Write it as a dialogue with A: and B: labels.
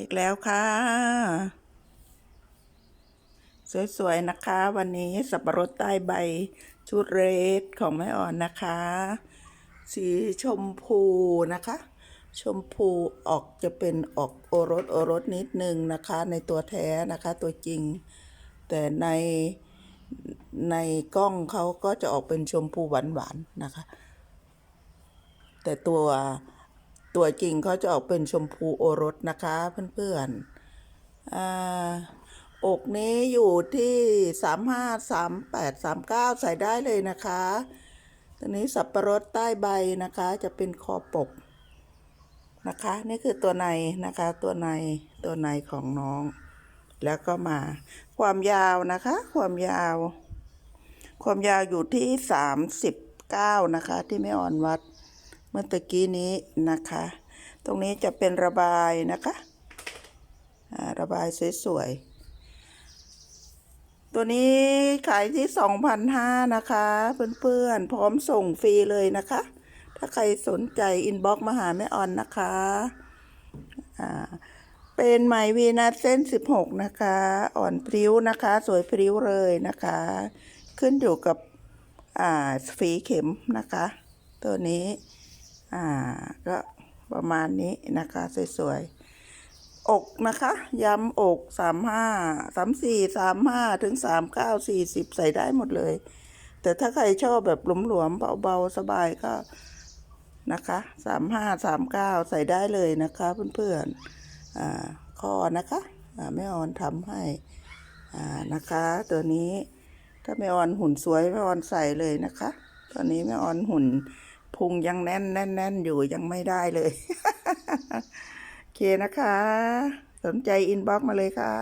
A: อีกแล้วค่ะ สวยๆนะคะ วันนี้สับปะรดใต้ใบชุดเรดของแม่อ่อนนะคะ สีชมพูนะคะ ชมพูออกจะเป็นออกโอรสโอรสนิดนึงนะคะ ในตัวแท้นะคะตัวจริง แต่ในในกล้องเขาก็จะออกเป็นชมพูหวานๆนะคะ แต่ตัว ตัวจริงเขาจะออกเป็นชมพูโอรสนะคะ เพื่อนๆออกนี้อยู่ที่สามห้าสามแปดสามเก้าใส่ได้เลยนะคะ ตัวนี้สับประรดใต้ใบนะคะจะเป็นคอปกนะคะ นี่คือตัวในนะคะ ตัวในตัวในของน้อง แล้วก็มา ความยาวนะคะ ความยาว ความยาวอยู่ที่สามสิบเก้านะคะ ที่ไม่อ่อนวัด มื่อตะกี้นี้นะคะ ตรงนี้จะเป็นระบายนะคะระบายสวยๆ ตัวนี้ขายที่สองพันห้านะคะ เพื่อนๆ พร้อมส่งฟรีเลยนะคะ ถ้าใครสนใจอินบ็อกมาหาแม่ออนนะคะเป็นไหมวีนัสเส้น 16 นะคะ อ่อนพริ้วนะคะ สวยพริ้วเลยนะคะ ขึ้นอยู่กับ อ่าฝีเข็มนะคะ ตัวนี้ อ่าก็ประมาณนี้นะคะสวยๆ อกนะคะ ย้ำอกสามห้าสามสี่สามห้าถึงสามเก้าสี่สิบใส่ได้หมดเลย แต่ถ้าใครชอบแบบหลวมๆเบาๆ สบายก็นะคะสามห้าสามเก้าใส่ได้เลยนะคะเพื่อนๆอ่าคอนะคะอ่าแม่ออนทำให้อ่านะคะ ตัวนี้ถ้าแม่ออนหุ่นสวยแม่ออนใส่เลยนะคะ ตอนนี้แม่ออนหุ่น พุงยังแน่นแน่นแน่นอยู่ยังไม่ได้เลยโอเคนะคะ สนใจอินบ็อกมาเลยค่ะ